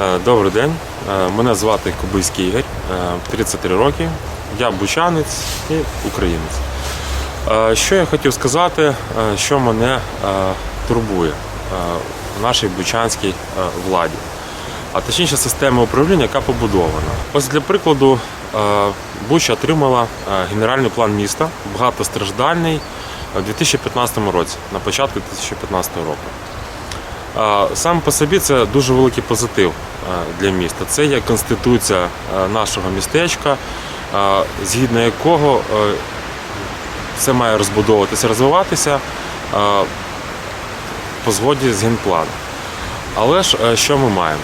Е, Добрий день. Е, Мене звати Кубийський Ігор, е, 33 роки. Я бучанець і українець. Е, Що я хотів сказати, е, що мене е, турбує е, в нашій бучанській е, владі, а точніше система управління, яка побудована. Ось для прикладу, е, Буча отримала е, генеральний план міста, багатостраждальний у 2015 році, на початку 2015 року. Сам по собі це дуже великий позитив е, для міста. Це є конституція е, нашого містечка, е, згідно якого все має розбудовуватися, розвиватися по згоді з генпланом. Але ж що ми маємо?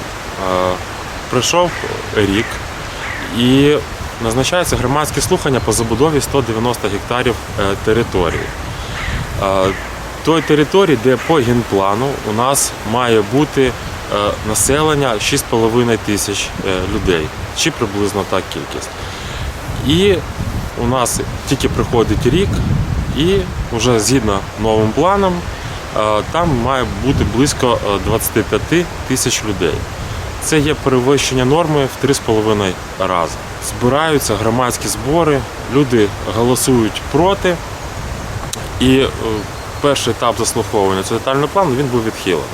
Прийшов рік і назначаються громадські слухання по забудові 190 гектарів території. Той території, де по генплану у нас має бути е, населення 6,5 тисяч е, людей, чи приблизно так кількість. І у нас тільки приходить рік, і вже згідно новим планом, е, там має бути близько е, 25 тисяч людей. Це є перевищення норми в 3,5 рази. Збираються громадські збори, люди голосують проти. І перший етап заслуховування цього детального плану він був відхилений.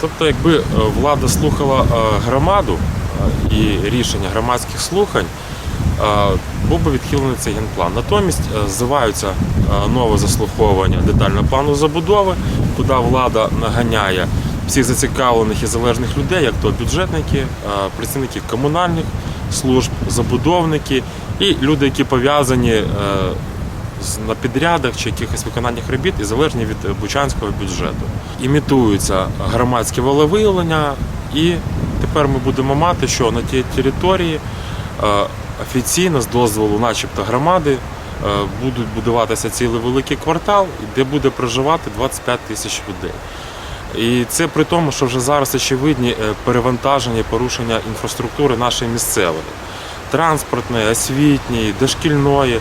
Тобто, якби е, влада слухала е, громаду е, і рішення громадських слухань, був би відхилений цей генплан. Натомість ззиваються нове заслуховування детального плану забудови, куди влада наганяє всіх зацікавлених і залежних людей, як то бюджетники, працівники комунальних служб, забудовники і люди, які пов'язані на підрядах чи якихось виконаннях робіт і залежні від е, бучанського бюджету. Імітуються громадське волевиявлення, і тепер ми будемо мати, що на тій території е, офіційно з дозволу, начебто, громади. е, Будуть будуватися цілий великий квартал, де буде проживати 25 тисяч людей. І це при тому, що вже зараз очевидні перевантаження і порушення інфраструктури нашої місцевої транспортної, освітньої, дошкільної.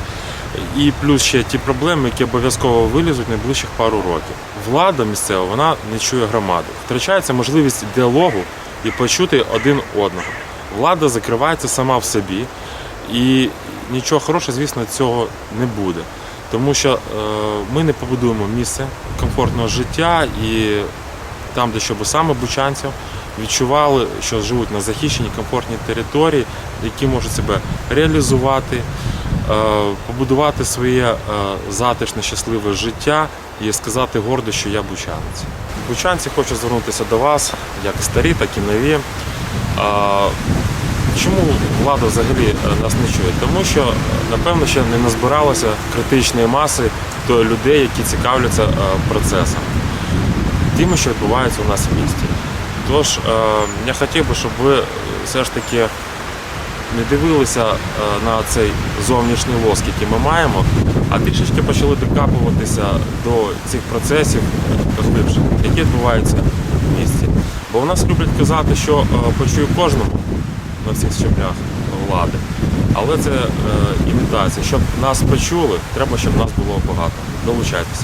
І плюс ще ті проблеми, які обов'язково вилізуть найближчих пару років. Влада місцева вона не чує громади. Втрачається можливість діалогу і почути один одного. Влада закривається сама в собі, і нічого хорошого, звісно, цього не буде. Тому що е, ми не побудуємо місце комфортного життя і там, де щоб саме бучанців відчували, що живуть на захищеній комфортній території, які можуть себе реалізувати, побудувати своє е, затишне, щасливе життя і сказати гордо, що я бучанець. Бучанці хочу звернутися до вас, як старі, так і нові. Чому влада взагалі е, нас не чує? Тому що, е, напевно, ще не назбиралося критичної маси до людей, які цікавляться е, процесом тим, що відбувається у нас в місті. Тож е, я хотів би, щоб ви е, все ж таки не дивилися е, на цей зовнішній лоск, який ми маємо, а трішечки почали докапуватися до цих процесів глибше, які відбуваються в місті. Бо в нас люблять казати, що е, почую кожному на всіх щаблях влади. Але це е, імітація. Щоб нас почули, треба, щоб нас було багато. Долучайтеся.